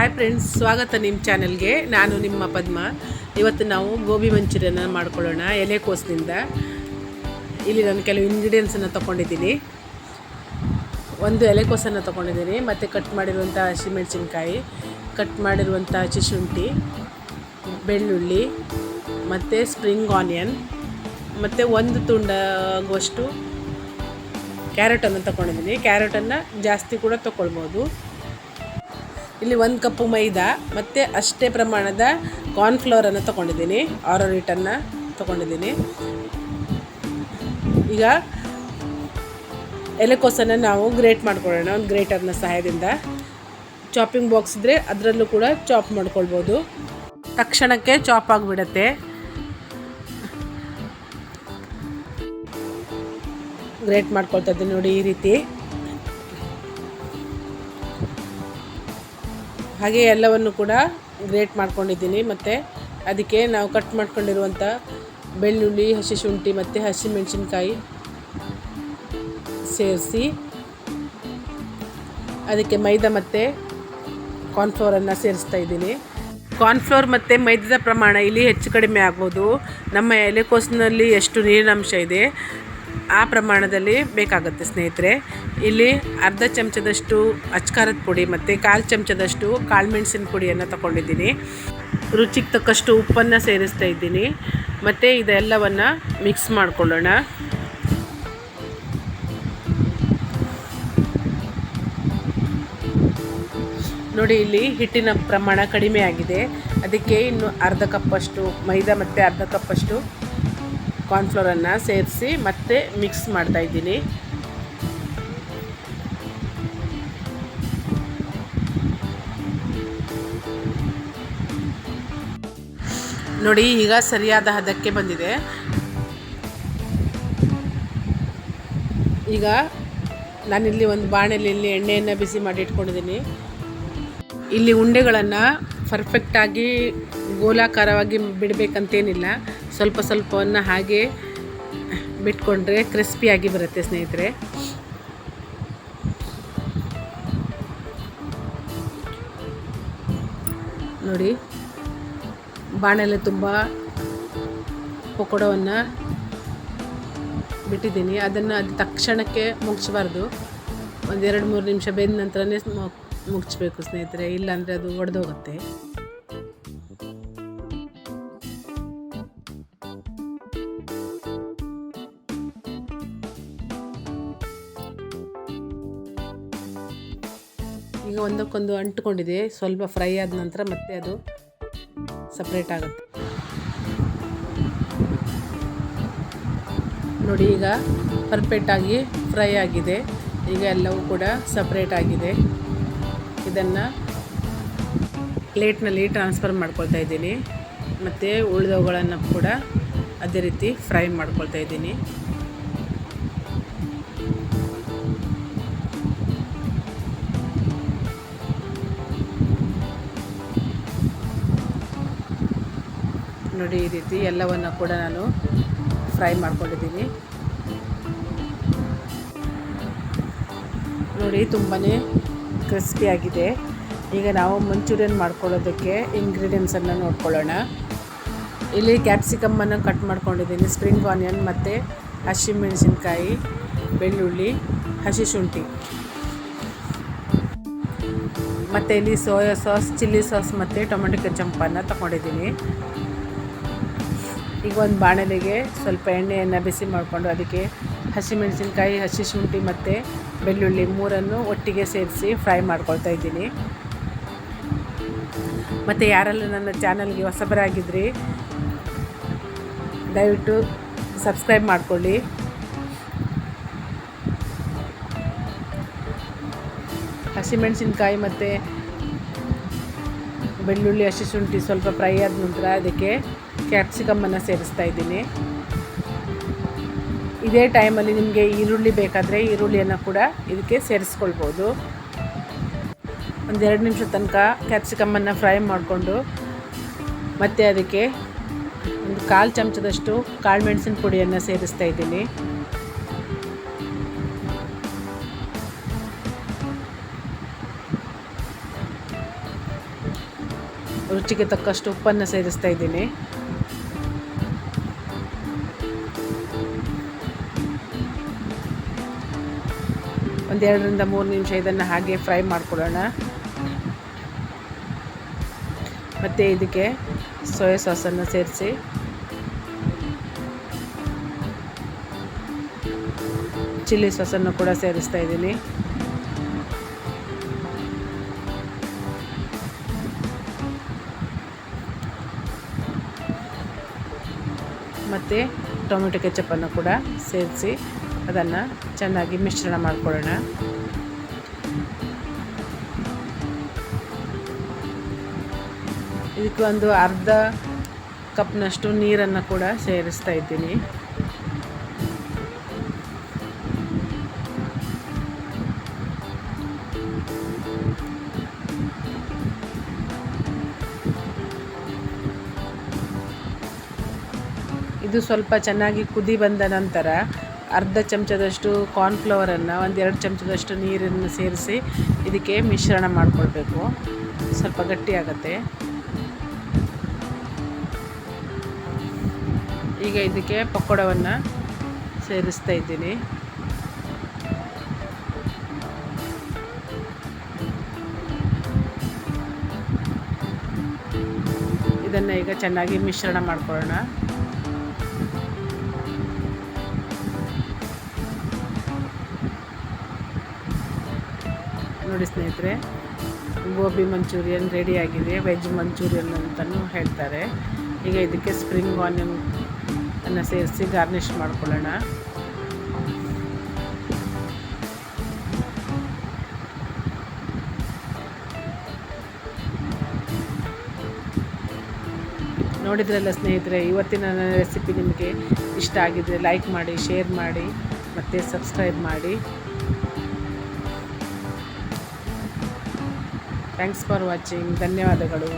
Hi friends ಸ್ವಾಗತ ನಿಮ್ಮ ಚಾನಲ್ಗೆ. ನಾನು ನಿಮ್ಮ ಪದ್ಮ. ಇವತ್ತು ನಾವು ಗೋಬಿ ಮಂಚೂರಿಯನ್ನ ಮಾಡ್ಕೊಳ್ಳೋಣ ಎಲೆಕೋಸಿನಿಂದ ಇಲ್ಲಿ ನಾನು ಕೆಲವು ಇಂಗ್ರೀಡಿಯೆಂಟ್ಸನ್ನು ತೊಗೊಂಡಿದ್ದೀನಿ ಒಂದು ಎಲೆಕೋಸನ್ನು ತೊಗೊಂಡಿದ್ದೀನಿ ಮತ್ತು ಕಟ್ ಮಾಡಿರುವಂಥ ಹಸಿಮೆಣಸಿನ್ಕಾಯಿ ಕಟ್ ಮಾಡಿರುವಂಥ ಹಸಿಶುಂಠಿ ಬೆಳ್ಳುಳ್ಳಿ, ಮತ್ತು ಸ್ಪ್ರಿಂಗ್ ಆನಿಯನ್ ಮತ್ತು ಒಂದು ತುಂಡಾಗುವಷ್ಟು ಕ್ಯಾರೆಟನ್ನು ತೊಗೊಂಡಿದ್ದೀನಿ ಕ್ಯಾರೆಟನ್ನು ಜಾಸ್ತಿ ಕೂಡ ತೊಗೊಳ್ಬೋದು ಇಲ್ಲಿ ಒಂದು ಕಪ್ಪು ಮೈದಾ, ಮತ್ತು ಅಷ್ಟೇ ಪ್ರಮಾಣದ ಕಾರ್ನ್ಫ್ಲವರನ್ನು ತೊಗೊಂಡಿದ್ದೀನಿ. ಆರೋ ಹಿಟ್ಟನ್ನು ತೊಗೊಂಡಿದ್ದೀನಿ. ಈಗ ಎಲೆಕೋಸನ್ನು ನಾವು ಗ್ರೇಟ್ ಮಾಡ್ಕೊಳ್ಳೋಣ, ಒಂದು ಗ್ರೇಟರ್ನ ಸಹಾಯದಿಂದ. ಚಾಪಿಂಗ್ ಬಾಕ್ಸ್ ಇದ್ದರೆ ಅದರಲ್ಲೂ ಕೂಡ ಚಾಪ್ ಮಾಡ್ಕೊಳ್ಬೋದು. ತಕ್ಷಣಕ್ಕೆ ಚಾಪ್ ಆಗಿಬಿಡತ್ತೆ. ಗ್ರೇಟ್ ಮಾಡ್ಕೊಳ್ತಾ ನೋಡಿ ಈ ರೀತಿ. ಹಾಗೆ ಎಲ್ಲವನ್ನು ಕೂಡ ಗ್ರೇಟ್ ಮಾಡ್ಕೊಂಡಿದ್ದೀನಿ. ಮತ್ತು ಅದಕ್ಕೆ ನಾವು ಕಟ್ ಮಾಡ್ಕೊಂಡಿರುವಂಥ ಬೆಳ್ಳುಳ್ಳಿ, ಹಸಿ ಶುಂಠಿ ಮತ್ತು ಹಸಿಮೆಣಸಿನ್ಕಾಯಿ ಸೇರಿಸಿ ಅದಕ್ಕೆ ಮೈದಾ ಮತ್ತು ಕಾರ್ನ್ಫ್ಲೋರನ್ನು ಸೇರಿಸ್ತಾ ಇದ್ದೀನಿ. ಕಾರ್ನ್ಫ್ಲೋರ್ ಮತ್ತು ಮೈದಾದ ಪ್ರಮಾಣ ಇಲ್ಲಿ ಹೆಚ್ಚು ಕಡಿಮೆ ಆಗ್ಬೋದು. ನಮ್ಮ ಎಲೆಕೋಸಿನಲ್ಲಿ ಎಷ್ಟು ನೀರಿನಂಶ ಇದೆ ಆ ಪ್ರಮಾಣದಲ್ಲಿ ಬೇಕಾಗುತ್ತೆ ಸ್ನೇಹಿತರೆ. ಇಲ್ಲಿ ಅರ್ಧ ಚಮಚದಷ್ಟು ಅಚ್ಕಾರದ ಪುಡಿ ಮತ್ತು ಕಾಲು ಚಮಚದಷ್ಟು ಕಾಳುಮೆಣಸಿನ ಪುಡಿಯನ್ನು ತಗೊಂಡಿದ್ದೀನಿ. ರುಚಿಗೆ ತಕ್ಕಷ್ಟು ಉಪ್ಪನ್ನು ಸೇರಿಸ್ತಾ ಇದ್ದೀನಿ. ಮತ್ತು ಇದೆಲ್ಲವನ್ನು ಮಿಕ್ಸ್ ಮಾಡಿಕೊಳ್ಳೋಣ. ನೋಡಿ, ಇಲ್ಲಿ ಹಿಟ್ಟಿನ ಪ್ರಮಾಣ ಕಡಿಮೆ ಆಗಿದೆ. ಅದಕ್ಕೆ ಇನ್ನು ಅರ್ಧ ಕಪ್ಪಷ್ಟು ಮೈದಾ ಮತ್ತು ಅರ್ಧ ಕಪ್ಪಷ್ಟು ಕಾರ್ನ್ಫ್ಲೋರನ್ನು ಸೇರಿಸಿ ಮತ್ತೆ ಮಿಕ್ಸ್ ಮಾಡ್ತಾ ಇದ್ದೀನಿ. ನೋಡಿ, ಈಗ ಸರಿಯಾದ ಹದಕ್ಕೆ ಬಂದಿದೆ. ಈಗ ನಾನಿಲ್ಲಿ ಒಂದು ಬಾಣಲೆಯಲ್ಲಿ ಎಣ್ಣೆಯನ್ನು ಬಿಸಿ ಮಾಡಿ ಇಟ್ಕೊಂಡಿದ್ದೀನಿ. ಇಲ್ಲಿ ಉಂಡೆಗಳನ್ನು ಪರ್ಫೆಕ್ಟಾಗಿ ಗೋಲಾಕಾರವಾಗಿ ಬಿಡಬೇಕಂತೇನಿಲ್ಲ. ಸ್ವಲ್ಪ ಸ್ವಲ್ಪವನ್ನು ಹಾಗೆ ಬಿಟ್ಕೊಂಡ್ರೆ ಕ್ರಿಸ್ಪಿಯಾಗಿ ಬರುತ್ತೆ ಸ್ನೇಹಿತರೆ. ನೋಡಿ, ಬಾಣಲೆ ತುಂಬ ಪಕೋಡವನ್ನು ಬಿಟ್ಟಿದ್ದೀನಿ. ಅದನ್ನು ಅದು ತಕ್ಷಣಕ್ಕೆ ಮುಗಿಸ್ಬಾರ್ದು. ಒಂದೆರಡು ಮೂರು ನಿಮಿಷ ಬೆಂದ ನಂತರನೇ ಮುಗಿಸ್ಬೇಕು ಸ್ನೇಹಿತರೆ, ಇಲ್ಲಾಂದರೆ ಅದು ಒಡೆದೋಗುತ್ತೆ. ಈಗ ಒಂದಕ್ಕೊಂದು ಅಂಟ್ಕೊಂಡಿದೆ, ಸ್ವಲ್ಪ ಫ್ರೈ ಆದ ನಂತರ ಮತ್ತೆ ಅದು ಸಪ್ರೇಟ್ ಆಗುತ್ತೆ. ನೋಡಿ, ಈಗ ಪರ್ಫೆಕ್ಟಾಗಿ ಫ್ರೈ ಆಗಿದೆ. ಈಗ ಎಲ್ಲವೂ ಕೂಡ ಸಪ್ರೇಟ್ ಆಗಿದೆ. ಇದನ್ನು ಪ್ಲೇಟ್ನಲ್ಲಿ ಟ್ರಾನ್ಸ್ಫರ್ ಮಾಡ್ಕೊಳ್ತಾ ಇದ್ದೀನಿ. ಮತ್ತು ಉಳಿದವುಗಳನ್ನು ಕೂಡ ಅದೇ ರೀತಿ ಫ್ರೈ ಮಾಡ್ಕೊಳ್ತಾ ಇದ್ದೀನಿ. ನೋಡಿ, ಈ ರೀತಿ ಎಲ್ಲವನ್ನು ಕೂಡ ನಾನು ಫ್ರೈ ಮಾಡ್ಕೊಂಡಿದ್ದೀನಿ. ನೋಡಿ ತುಂಬಾ ಕ್ರಿಸ್ಪಿಯಾಗಿದೆ ಈಗ ನಾವು ಮಂಚೂರಿಯನ್ ಮಾಡ್ಕೊಳ್ಳೋದಕ್ಕೆ ಇಂಗ್ರೀಡಿಯೆಂಟ್ಸನ್ನು ನೋಡ್ಕೊಳ್ಳೋಣ. ಇಲ್ಲಿ ಕ್ಯಾಪ್ಸಿಕಮ್ಮನ್ನು ಕಟ್ ಮಾಡ್ಕೊಂಡಿದ್ದೀನಿ ಸ್ಪ್ರಿಂಗ್ ಆನಿಯನ್ ಮತ್ತು ಹಸಿಮೆಣಸಿನ್ಕಾಯಿ ಬೆಳ್ಳುಳ್ಳಿ, ಹಸಿ ಶುಂಠಿ. ಮತ್ತು ಇಲ್ಲಿ ಸೋಯಾ ಸಾಸ್ ಚಿಲ್ಲಿ ಸಾಸ್ ಮತ್ತು ಟೊಮೆಟೊ ಕೆಚಂಪನ್ನು ತಗೊಂಡಿದ್ದೀನಿ. ಈಗ ಒಂದು ಬಾಣಲೆಗೆ ಸ್ವಲ್ಪ ಎಣ್ಣೆಯನ್ನು ಬಿಸಿ ಮಾಡಿಕೊಂಡು ಅದಕ್ಕೆ ಹಸಿಮೆಣಸಿನ್ಕಾಯಿ ಹಸಿ ಶುಂಠಿ ಮತ್ತು ಬೆಳ್ಳುಳ್ಳಿ ಮೂರನ್ನು ಒಟ್ಟಿಗೆ ಸೇರಿಸಿ ಫ್ರೈ ಮಾಡ್ಕೊಳ್ತಾ ಇದ್ದೀನಿ. ಮತ್ತು ಯಾರೆಲ್ಲ ನನ್ನ ಚಾನಲ್ಗೆ ಹೊಸಬರಾಗಿದ್ರಿ, ದಯವಿಟ್ಟು ಸಬ್ಸ್ಕ್ರೈಬ್ ಮಾಡಿಕೊಳ್ಳಿ. ಹಸಿಮೆಣಸಿನ್ಕಾಯಿ ಮತ್ತು ಬೆಳ್ಳುಳ್ಳಿ, ಹಸಿ ಶುಂಠಿ ಸ್ವಲ್ಪ ಫ್ರೈ ಆದ ನಂತರ ಅದಕ್ಕೆ ಕ್ಯಾಪ್ಸಿಕಮ್ಮನ್ನು ಸೇರಿಸ್ತಾ ಇದ್ದೀನಿ. ಇದೇ ಟೈಮಲ್ಲಿ ನಿಮಗೆ ಈರುಳ್ಳಿ ಬೇಕಾದರೆ ಈರುಳ್ಳಿಯನ್ನು ಕೂಡ ಇದಕ್ಕೆ ಸೇರಿಸ್ಕೊಳ್ಬೋದು. ಒಂದೆರಡು ನಿಮಿಷ ತನಕ ಕ್ಯಾಪ್ಸಿಕಮ್ಮನ್ನು ಫ್ರೈ ಮಾಡಿಕೊಂಡು ಮತ್ತೆ ಅದಕ್ಕೆ ಒಂದು ಕಾಲು ಚಮಚದಷ್ಟು ಕಾಳು ಮೆಣಸಿನ ಪುಡಿಯನ್ನು ಸೇರಿಸ್ತಾ ಇದ್ದೀನಿ. ರುಚಿಗೆ ತಕ್ಕಷ್ಟು ಉಪ್ಪನ್ನು ಸೇರಿಸ್ತಾ ಇದ್ದೀನಿ. ಒಂದೆರಡರಿಂದ ಮೂರು ನಿಮಿಷ ಇದನ್ನು ಹಾಗೆ ಫ್ರೈ ಮಾಡ್ಕೊಳ್ಳೋಣ. ಮತ್ತು ಇದಕ್ಕೆ ಸೋಯಾ ಸಾಸನ್ನು ಸೇರಿಸಿ. ಚಿಲ್ಲಿ ಸಾಸನ್ನು ಕೂಡ ಸೇರಿಸ್ತಾ ಇದ್ದೀನಿ. ಮತ್ತು ಟೊಮೆಟೊ ಕೆಚಪ್ಪನ್ನು ಕೂಡ ಸೇರಿಸಿ. ಅದನ್ನು ಚೆನ್ನಾಗಿ ಮಿಶ್ರಣ ಮಾಡಿಕೊಳ್ಳೋಣ. ಇದಕ್ಕೆ ಒಂದು ಅರ್ಧ ಕಪ್ನಷ್ಟು ನೀರನ್ನು ಕೂಡ ಸೇರಿಸ್ತಾ ಇದ್ದೀನಿ. ಇದು ಸ್ವಲ್ಪ ಚೆನ್ನಾಗಿ ಕುದಿ ಬಂದ ನಂತರ ಅರ್ಧ ಚಮಚದಷ್ಟು ಕಾರ್ನ್ಫ್ಲವರನ್ನು ಎರಡು ಚಮಚದಷ್ಟು ನೀರನ್ನು ಸೇರಿಸಿ ಇದಕ್ಕೆ ಮಿಶ್ರಣ ಮಾಡಿಕೊಳ್ಬೇಕು. ಸ್ವಲ್ಪ ಗಟ್ಟಿಯಾಗತ್ತೆ ಈಗ ಇದಕ್ಕೆ ಪಕೋಡವನ್ನು ಸೇರಿಸ್ತಾ ಇದ್ದೀನಿ. ಇದನ್ನು ಈಗ ಚೆನ್ನಾಗಿ ಮಿಶ್ರಣ ಮಾಡ್ಕೊಳ್ಳೋಣ. ನೋಡಿ ಸ್ನೇಹಿತರೆ, ಗೋಬಿ ಮಂಚೂರಿಯನ್ ರೆಡಿಯಾಗಿದೆ ವೆಜ್ ಮಂಚೂರಿಯನ್ ಅಂತಲೂ ಹೇಳ್ತಾರೆ. ಈಗ ಇದಕ್ಕೆ ಸ್ಪ್ರಿಂಗ್ ಆನಿಯನ್ ಅನ್ನು ಸೇರಿಸಿ ಗಾರ್ನಿಷ್ ಮಾಡ್ಕೊಳ್ಳೋಣ. ನೋಡಿದ್ರಲ್ಲ ಸ್ನೇಹಿತರೆ, ಇವತ್ತಿನ ರೆಸಿಪಿ ನಿಮಗೆ ಇಷ್ಟ ಆಗಿದ್ರೆ ಲೈಕ್ ಮಾಡಿ ಶೇರ್ ಮಾಡಿ, ಮತ್ತು ಸಬ್ಸ್ಕ್ರೈಬ್ ಮಾಡಿ. ಥ್ಯಾಂಕ್ಸ್ ಫಾರ್ ವಾಚಿಂಗ್ ಧನ್ಯವಾದಗಳು.